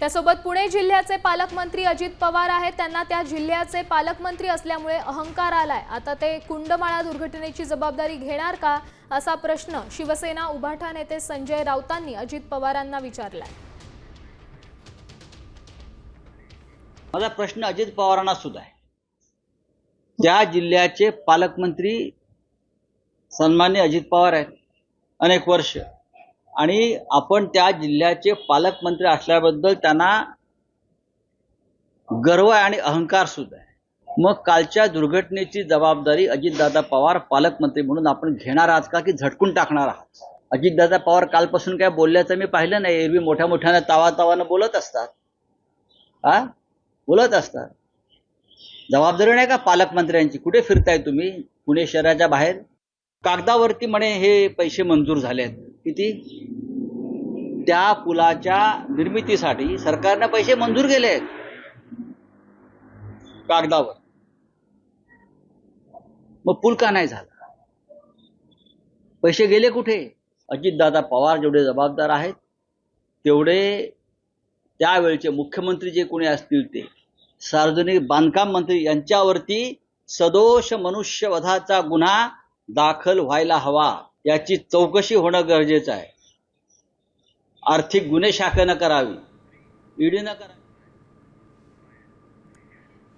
त्यासोबत पुणे जिल्ह्याचे पालकमंत्री अजित पवार आहेत. त्यांना त्या जिल्ह्याचे पालकमंत्री असल्यामुळे अहंकार आलाय. आता ते कुंडमाळा दुर्घटनेची जबाबदारी घेणार का असा प्रश्न शिवसेना उभाठा नेते संजय राऊतांनी अजित पवारांना विचारलाय. माझा प्रश्न अजित पवारांना सुद्धा आहे. त्या जिल्ह्याचे पालकमंत्री सन्मान्य अजित पवार आहेत. अनेक वर्ष आणि आपण त्या जिल्ह्याचे पालकमंत्री असल्याबद्दल त्यांना गर्व आहे आणि अहंकार सुद्धा आहे. मग कालच्या दुर्घटनेची जबाबदारी अजितदादा पवार पालकमंत्री म्हणून आपण घेणार आहात का की झटकून टाकणार आहात? अजितदादा पवार कालपासून काय बोलल्याचं मी पाहिलं नाही. एरवी मोठ्या मोठ्यानं तावा तावानं बोलत असतात. हा बोलत असतात. जबाबदारी नाही का पालकमंत्र्यांची? कुठे फिरताय तुम्ही? पुणे शहराच्या बाहेर? कागदावरती म्हणे हे पैसे मंजूर झाले आहेत किती? त्या पुलाच्या निर्मितीसाठी सरकारने पैसे मंजूर केले आहेत. कागदावर. मग पूल का नाही झाला? पैसे गेले कुठे? अजितदादा पवार जेवढे जबाबदार आहेत तेवढे त्यावेळचे मुख्यमंत्री जे कोणी असतील ते. सार्वजनिक बांधकाम मंत्री यांच्यावरती सदोष मनुष्यवधाचा गुन्हा दाखल व्हायला हवा. याची चौकशी होणं गरजेचं आहे. आर्थिक गुन्हे शाखेनं करावी. ईडीनं करावी.